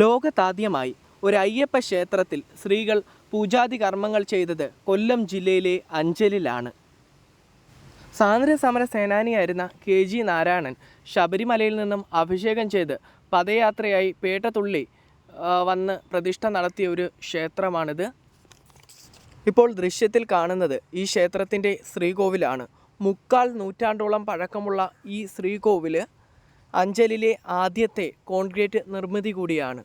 ലോകത്താദ്യമായി ഒരു അയ്യപ്പ ക്ഷേത്രത്തിൽ സ്ത്രീകൾ പൂജാതി കർമ്മങ്ങൾ ചെയ്തത് കൊല്ലം ജില്ലയിലെ അഞ്ചലിലാണ്. സ്വാതന്ത്ര്യ സമര സേനാനിയായിരുന്ന കെ ജി നാരായണൻ ശബരിമലയിൽ നിന്നും അഭിഷേകം ചെയ്ത് പദയാത്രയായി പേട്ടതുള്ളി വന്ന് പ്രതിഷ്ഠ നടത്തിയ ഒരു ക്ഷേത്രമാണിത്. ഇപ്പോൾ ദൃശ്യത്തിൽ കാണുന്നത് ഈ ക്ഷേത്രത്തിന്റെ ശ്രീകോവിലാണ്. മുക്കാൽ നൂറ്റാണ്ടോളം പഴക്കമുള്ള ഈ ശ്രീകോവിൽ അഞ്ചലിലെ ആദ്യത്തെ കോൺക്രീറ്റ് നിർമ്മിതി കൂടിയാണ്.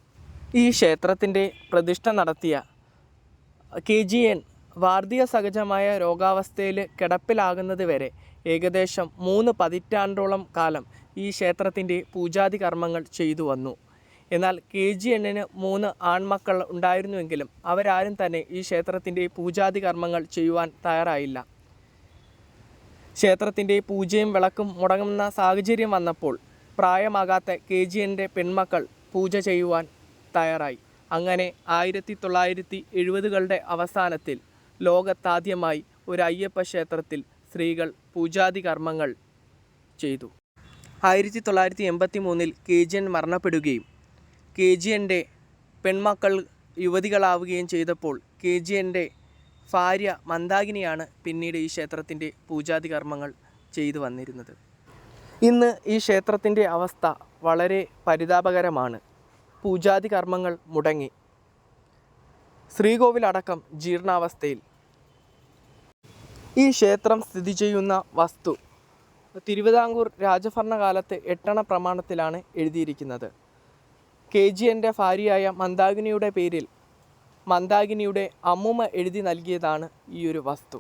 ഈ ക്ഷേത്രത്തിന്റെ പ്രതിഷ്ഠ നടത്തിയ കെ ജി എൻ വാർദ്ധക്യ സഹജമായ രോഗാവസ്ഥയിൽ കിടപ്പിലാകുന്നത് വരെ ഏകദേശം മൂന്ന് പതിറ്റാണ്ടോളം കാലം ഈ ക്ഷേത്രത്തിന്റെ പൂജാതി കർമ്മങ്ങൾ ചെയ്തു വന്നു. എന്നാൽ കെ ജി എണ്ണിന് മൂന്ന് ആൺമക്കൾ ഉണ്ടായിരുന്നുവെങ്കിലും അവരാരും തന്നെ ഈ ക്ഷേത്രത്തിന്റെ പൂജാതി കർമ്മങ്ങൾ ചെയ്യുവാൻ തയ്യാറായില്ല. ക്ഷേത്രത്തിന്റെ പൂജയും വിളക്കും മുടങ്ങുന്ന സാഹചര്യം വന്നപ്പോൾ പ്രായമാകാത്ത കെ ജി എന്റെ പെൺമക്കൾ പൂജ ചെയ്യുവാൻ തയ്യാറായി. അങ്ങനെ ആയിരത്തി തൊള്ളായിരത്തി എഴുപതുകളുടെ അവസാനത്തിൽ ലോകത്താദ്യമായി ഒരു അയ്യപ്പ ക്ഷേത്രത്തിൽ സ്ത്രീകൾ പൂജാതി കർമ്മങ്ങൾ ചെയ്തു. ആയിരത്തി തൊള്ളായിരത്തി എൺപത്തി മൂന്നിൽ കെ ജി എൻ മരണപ്പെടുകയും കെ ജി എന്റെ പെൺമക്കൾ യുവതികളാവുകയും ചെയ്തപ്പോൾ കെ ജി എന്റെ ഭാര്യ മന്ദാകിനിയാണ് പിന്നീട് ഈ ക്ഷേത്രത്തിന്റെ പൂജാതി കർമ്മങ്ങൾ ചെയ്തു വന്നിരുന്നത്. ഇന്ന് ഈ ക്ഷേത്രത്തിന്റെ അവസ്ഥ വളരെ പരിതാപകരമാണ്. പൂജാതി കർമ്മങ്ങൾ മുടങ്ങി. ശ്രീകോവിലടക്കം ജീർണാവസ്ഥയിൽ. ഈ ക്ഷേത്രം സ്ഥിതി ചെയ്യുന്ന വസ്തു തിരുവിതാംകൂർ രാജഭരണകാലത്ത് എട്ടണ പ്രമാണത്തിലാണ് എഴുതിയിരിക്കുന്നത്. കെ ജി എന്റെ ഭാര്യയായ മന്ദാകിനിയുടെ പേരിൽ മന്ദാകിനിയുടെ അമ്മുമ്മ എഴുതി നൽകിയതാണ് ഈ ഒരു വസ്തു.